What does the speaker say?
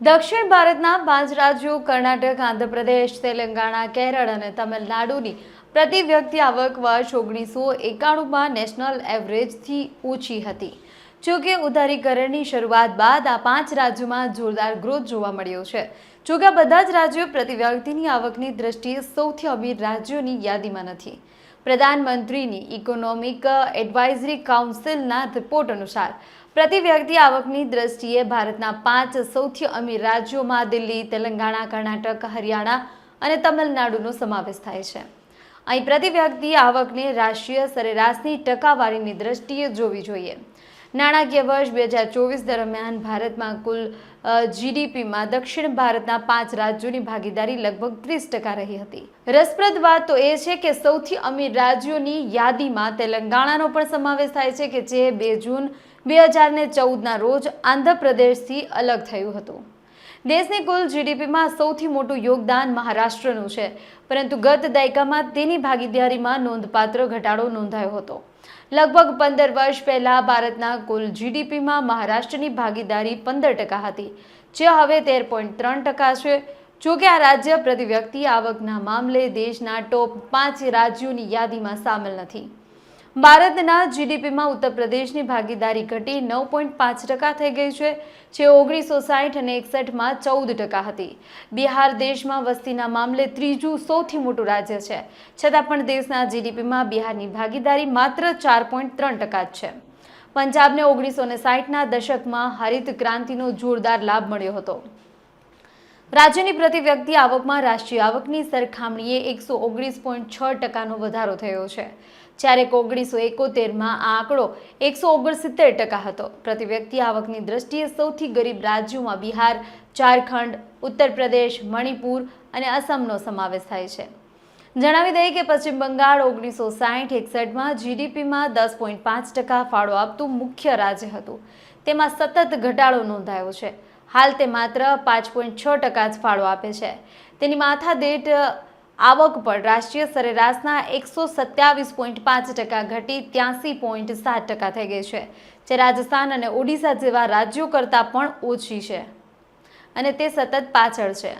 દક્ષિણ ભારતના પાંચ રાજ્યો, કર્ણાટક, આંધ્રપ્રદેશ, તેલંગાણા, કેરળ અને તમિલનાડુની પ્રતિ વ્યક્તિ આવક વર્ષ ઓગણીસો એકાણુંમાં નેશનલ એવરેજથી ઓછી હતી. જોકે ઉદારીકરણની શરૂઆત બાદ આ પાંચ રાજ્યોમાં જોરદાર ગ્રોથ જોવા મળ્યો છે. જોકે કે બધા જ રાજ્યો પ્રતિ વ્યક્તિની આવકની દ્રષ્ટિએ સૌથી અમીર રાજ્યોની યાદીમાં નથી. પ્રધાનમંત્રીની ઇકોનોમિક એડવાઇઝરી કાઉન્સિલના રિપોર્ટ અનુસાર, પ્રતિ વ્યક્તિ આવકની દ્રષ્ટિએ ભારતના પાંચ સૌથી અમીર રાજ્યોમાં દિલ્હી, તેલંગાણા, કર્ણાટક, હરિયાણા અને તમિલનાડુનો સમાવેશ થાય છે. અહીં પ્રતિ વ્યક્તિ આવકને રાષ્ટ્રીય સરેરાશની ટકાવારીની દ્રષ્ટિએ જોવી જોઈએ. નાણાકીય વર્ષ બે હજાર ચોવીસ દરમિયાન ભારતમાં કુલ જીડીપીમાં દક્ષિણ ભારતના પાંચ રાજ્યોની ભાગીદારી લગભગ ત્રીસ ટકા રહી હતી. રસપ્રદ વાત તો એ છે કે સૌથી અમીર રાજ્યોની યાદીમાં તેલંગાણાનો પણ સમાવેશ થાય છે કે જે બે જૂન બે હજાર ને ચૌદના રોજ આંધ્રપ્રદેશથી અલગ થયું હતું. દેશની કુલ જીડીપીમાં સૌથી મોટું યોગદાન મહારાષ્ટ્રનું છે, પરંતુ ગત દાયકામાં તેની ભાગીદારીમાં નોંધપાત્ર ઘટાડો નોંધાયો હતો. લગભગ પંદર વર્ષ પહેલા ભારતના કુલ જીડીપીમાં મહારાષ્ટ્રની ભાગીદારી પંદર ટકા હતી, જે હવે તેર પોઈન્ટ ત્રણ ટકા છે. જોકે આ રાજ્ય પ્રતિ વ્યક્તિ આવકના મામલે દેશના ટોપ પાંચ રાજ્યોની યાદીમાં સામેલ નથી. ભારતના જીડીપીમાં ઉત્તર પ્રદેશની ભાગીદારી ઘટી નવ પોઈન્ટ પાંચ ટકા થઈ ગઈ છે, જે ઓગણીસો સાઠ અને એકસઠમાં ચૌદ ટકા હતી. બિહાર દેશમાં વસ્તીના મામલે ત્રીજું સૌથી મોટું રાજ્ય છે, છતાં પણ દેશના જીડીપીમાં બિહારની ભાગીદારી માત્ર ચાર પોઈન્ટ ત્રણ ટકા જ છે. પંજાબને ઓગણીસો ને સાઠના દશકમાં હરિત ક્રાંતિનો જોરદાર લાભ મળ્યો હતો. રાજ્યની પ્રતિ વ્યક્તિ આવકમાં રાષ્ટ્રીય આવકની સરખામણીએ એકસો ઓગણીસ પોઈન્ટ છ ટકાનો વધારો થયો છે. જ્યારે ઓગણીસો એકોતેરમાં આ આંકડો એકસો ઓગણસિત્તેર ટકા હતો. પ્રતિ વ્યક્તિ આવકની દ્રષ્ટિએ સૌથી ગરીબ રાજ્યોમાં બિહાર, ઝારખંડ ઉત્તર પ્રદેશ મણિપુર અને અસમનો સમાવેશ થાય છે. જણાવી દઈએ કે પશ્ચિમ બંગાળ ઓગણીસો સાઠ એકસઠમાં જીડીપીમાં દસ પોઈન્ટ પાંચ ટકા ફાળો આપતું મુખ્ય રાજ્ય હતું. તેમાં સતત ઘટાડો નોંધાયો છે. હાલ તે માત્ર પાંચ પોઈન્ટ છ ટકા જ ફાળો આપે છે. તેની માથાદીઠ આવક પર રાષ્ટ્રીય સરેરાશના એકસો સત્યાવીસ પોઈન્ટ પાંચ ટકા ઘટી ત્યાસી પોઈન્ટ સાત ટકા થઈ ગઈ છે, જે રાજસ્થાન અને ઓડિશા જેવા રાજ્યો કરતાં પણ ઓછી છે. અને તે સતત પાછળ છે.